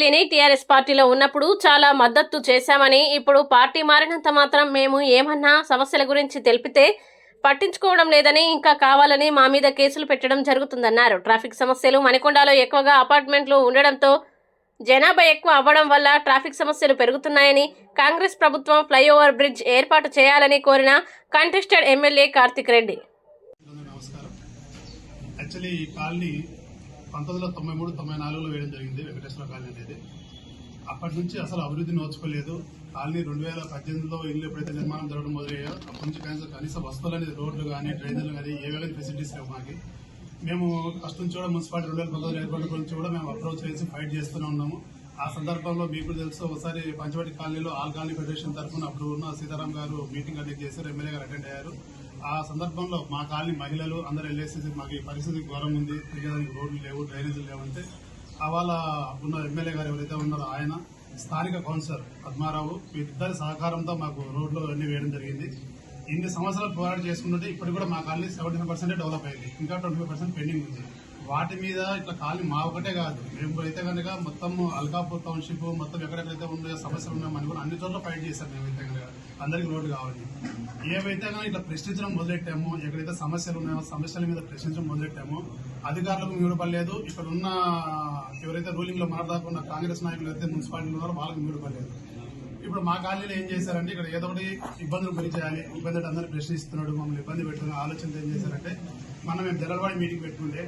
విని టీఆర్ఎస్ పార్టీలో ఉన్నప్పుడు చాలా మద్దతు చేశామని ఇప్పుడు పార్టీ మారినంత మాత్రం మేము ఏమన్నా సమస్యల గురించి తెలిపితే పట్టించుకోవడం లేదని ఇంకా కావాలని మా మీద కేసులు పెట్టడం జరుగుతుందన్నారు. ట్రాఫిక్ సమస్యలు మణికొండలో ఎక్కువగా అపార్ట్మెంట్లు ఉండడంతో జనాభా ఎక్కువ అవ్వడం వల్ల ట్రాఫిక్ సమస్యలు పెరుగుతున్నాయని కాంగ్రెస్ ప్రభుత్వం ఫ్లైఓవర్ బ్రిడ్జ్ ఏర్పాటు చేయాలని కోరిన contested MLA Karthik Reddy. Actually colony పంతొమ్మిది వందల తొంభై మూడు తొంభై నాలుగులో వేయడం జరిగింది వెంకటేశ్వర కాలనీ అనేది. అప్పటి నుంచి అసలు అభివృద్ధి నోచుకోలేదు. కాలనీ రెండు వేల పద్దెనిమిదిలో ఇల్లు ఎప్పుడైతే నిర్మాణం జరగడం మొదలయ్యో అప్పటి నుంచి కనీసం కనీస వస్తువులు అనేది రోడ్లు కానీ డ్రైనేజీలు కానీ ఏవేవి ఫెసిలిటీస్ లేవు మాకు. మేము ఫస్ట్ నుంచి కూడా మున్సిపాలిటీ రెండు వేల పంతొమ్మిది ఏర్పాటు గురించి కూడా మేము అప్రోచ్ చేసి ఫైట్ చేస్తూనే ఉన్నాము. ఆ సందర్భంలో మీకు తెలుసు ఒకసారి పంచవటి కాలనీలో ఆల్ కాలనీ ఫెడరేషన్ తరఫున అప్పుడు ఉన్న సీతారాం గారు మీటింగ్ అనేది చేశారు ఎమ్మెల్యే గారు అటెండ్ అయ్యారు. ఆ సందర్భంలో మా కాలనీ మహిళలు అందరూ వెళ్ళేసి మాకు ఈ పరిస్థితి ఘోరం ఉంది. తిరిగేదానికి రోడ్లు లేవు డ్రైనేజీలు లేవంటే అవాళ వాళ్ళ ఉన్న ఎమ్మెల్యే గారు ఎవరైతే ఉన్నారో ఆయన స్థానిక కౌన్సిలర్ పద్మారావు వీరిద్దరి సహకారంతో మాకు రోడ్లు అన్ని వేయడం జరిగింది. ఇన్ని సంవత్సరాలు పోరాటం చేసుకుంటుంటే ఇప్పటికి కూడా మా కాలనీ సెవెంటీ పర్సెంట్ డెవలప్ అయింది. ఇంకా ట్వంటీ పర్సెంట్ పెండింగ్ ఉంది. వాటి మీద ఇట్లా ఖాళీ మా ఒకటే కాదు. మేము అయితే కనుక మొత్తం అల్కాపూర్ టౌన్షిప్ మొత్తం ఎక్కడెక్కడైతే ఉందో సమస్యలు ఉన్నాయో కూడా అన్ని చోట్ల ఫైట్ చేశాం మేమైతే కనుక అందరికి రోడ్డు కావాలి. ఏవైతే కనుక ఇట్లా ప్రశ్నించడం మొదలెట్టామో ఎక్కడైతే సమస్యలు ఉన్నాయో సమస్యల మీద ప్రశ్నించడం మొదలెట్టామో అధికారులకు మీడపడలేదు ఇక్కడ ఉన్న ఎవరైతే రూలింగ్లో మాట్లాడుకున్న కాంగ్రెస్ నాయకులు అయితే మున్సిపాలిటీలు ఉన్నారో వాళ్ళకి మీడపడలేదు ఇప్పుడు మా కాలనీలో ఏం చేశారంటే ఇక్కడ ఏదో ఒకటి ఇబ్బందులు గురి చేయాలి. ఇబ్బంది అందరూ ప్రశ్నిస్తున్నాడు మమ్మల్ని ఇబ్బంది పెట్టుకున్న ఆలోచనతో ఏం చేశారంటే మనం మేము జనరవాడి మీటింగ్ పెట్టుకుంటే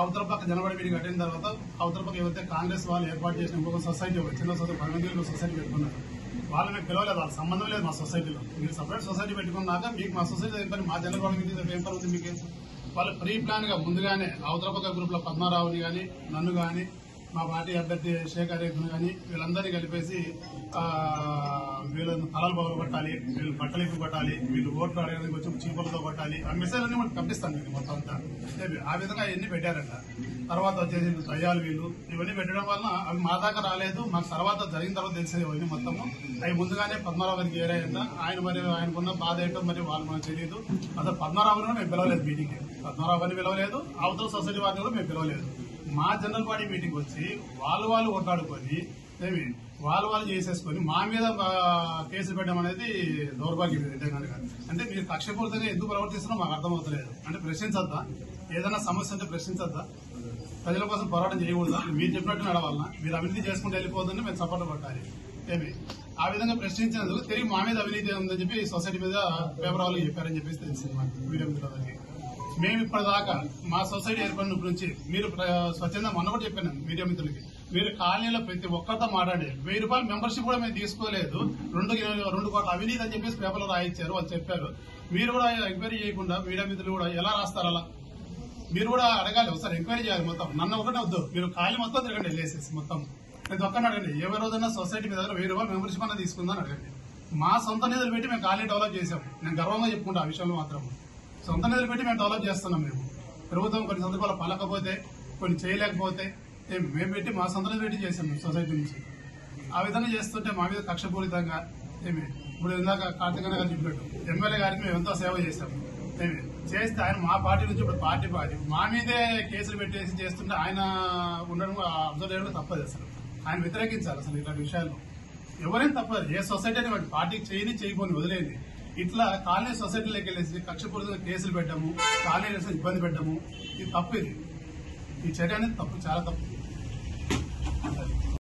అవతల పక్క జనవరి మీటింగ్ అటెండ్ తర్వాత అవతల పక్క ఎవరైతే కాంగ్రెస్ వాళ్ళు ఏర్పాటు చేసిన ఇంకొక సొసైటీ ఒక చిన్న సొసైటీ పది మంది సొసైటీ పెట్టుకున్నారు. వాళ్ళు మీకు పిలవలేదు వాళ్ళ సంబంధం లేదు మా సొసైటీలో మీరు సపరేట్ సొసైటీ పెట్టుకున్నాక మీకు మా సొసైటీ ఏం పని మా జనరల్ మీటింగ్ ఏం పని ఉంది మీకు? వాళ్ళు ప్రీ ప్లాన్గా ముందుగానే అవతల పక్క గ్రూప్లో పద్మారావుని కానీ నన్ను కానీ మా పార్టీ అభ్యర్థి శేఖర్ రెడ్డిని కానీ వీళ్ళందరినీ కలిపేసి వీళ్ళని తలలు పగలు కొట్టాలి వీళ్ళు బట్టలు ఎక్కువ కొట్టాలి వీళ్ళు ఓట్లు అడగడానికి వచ్చి చీపలతో కొట్టాలి ఆ మెసేజ్ అన్ని మనకు పంపిస్తాను మీకు మొత్తం అంతా. ఆ విధంగా ఎన్ని పెట్టారంట. తర్వాత వచ్చేసి దయ్యాలు వీళ్ళు ఇవన్నీ పెట్టడం వలన అవి మా దాకా రాలేదు మాకు తర్వాత జరిగిన తర్వాత తెలిసేది ఇవన్నీ మొత్తము. అవి ముందుగానే పద్మారావు గారికి ఏరాయంట ఆయన మరి ఆయనకున్న బాధ ఏంటో మరి వాళ్ళు మనకు తెలియదు. అసలు పద్మారావు గారిని మేము పిలవలేదు మీటింగ్కి. పద్మారావు గారిని పిలవలేదు. అవతల సొసైటీ వారిని కూడా మేము పిలవలేదు. మా జనరల్ బాడీ మీటింగ్ వచ్చి వాళ్ళు వాళ్ళు కొట్లాడుకొని వాళ్ళు వాళ్ళు చేసేసుకొని మా మీద కేసు పెట్టడం అనేది దౌర్భాగ్యం అంటే మీరు కక్షపూరితంగా ఎందుకు ప్రవర్తిస్తున్నారో మాకు అర్థమవుతలేదు. అంటే ప్రశ్నించద్దా? ఏదైనా సమస్య ఉంటే ప్రశ్నించద్దా? ప్రజల కోసం పోరాటం చేయకూడదా? మీరు చెప్పినట్టు నడవాలన్నా మీరు అభివృద్ధి చేసుకుంటూ వెళ్ళిపోతుందని మేము సపోర్ట్ కొట్టాలి. ఏమి ఆ విధంగా ప్రశ్నించినందుకు తిరిగి మా మీద అవినీతి ఉందని చెప్పి సొసైటీ మీద పేపర్ వాళ్ళు చెప్పారని చెప్పేసి తెలిసింది మాకు. వీడియో మిత్రులకి మేము ఇప్పటిదాకా మా సొసైటీ ఏర్పడినప్పటి నుంచి మీరు స్వచ్ఛంద మొన్న కూడా చెప్పాను మీడియా మిత్రులకి. మీరు కాలనీలో ప్రతి ఒక్కరితో మాట్లాడారు వెయ్యి రూపాయలు మెంబర్షిప్ కూడా మేము తీసుకోలేదు. రెండు రెండు కోట్ల అవినీతి అని చెప్పేసి పేపర్లో రాయించారు వాళ్ళు చెప్పారు. మీరు కూడా ఎంక్వైరీ చేయకుండా మీడియా మిత్రులు కూడా ఎలా రాస్తారు అలా? మీరు కూడా అడగాలి ఒకసారి ఎంక్వైరీ చేయాలి మొత్తం. నన్ను ఒకటే వద్దు మీరు ఖాళీ మొత్తం తిరగండి వెళ్ళేసేసి మొత్తం. ప్రతి ఒక్కరిని అడగండి ఏ రోజైనా సొసైటీ మీద వెయ్యి రూపాయలు మెంబర్షిప్ అన్న తీసుకుందని అడగండి. మా సొంత నిధులు పెట్టి మేము ఖాళీ డెవలప్ చేసాం నేను గర్వంగా చెప్పుకుంటా ఆ విషయంలో మాత్రం. సొంత నిధులు పెట్టి మేము డెవలప్ చేస్తున్నాం మేము. ప్రభుత్వం కొన్ని సందర్భాలు పలకపోతే కొన్ని చేయలేకపోతే మేము పెట్టి మా సొంత నిధులు పెట్టి చేసాం మేము సొసైటీ నుంచి. ఆ విధంగా చేస్తుంటే మా మీద కక్షపూరితంగా ఏమి ఇప్పుడు ఇందాక కార్తీకన్న గారు చెప్పాడు ఎమ్మెల్యే గారికి మేము ఎంతో సేవ చేశాము ఏమి చేస్తే ఆయన మా పార్టీ నుంచి ఇప్పుడు పార్టీ పార్టీ. మా మీదే కేసులు పెట్టేసి చేస్తుంటే ఆయన ఉండడం అబ్జర్వ్ చేయడం తప్పదు అసలు. ఆయన వ్యతిరేకించాలి అసలు ఇలాంటి విషయాల్లో. ఎవరైనా తప్పదు ఏ సొసైటీ అని వాటి పార్టీకి చేయని చేయకపోని వదిలేయండి. ఇట్లా కాలనీ సొసైటీలోకి వెళ్ళేసి కక్షపూరితంగా కేసులు పెట్టడము కాలనీ ఇబ్బంది పెట్టడము ఇది తప్పు ఇది. ఈ చర్య అనేది తప్పు చాలా తప్పు.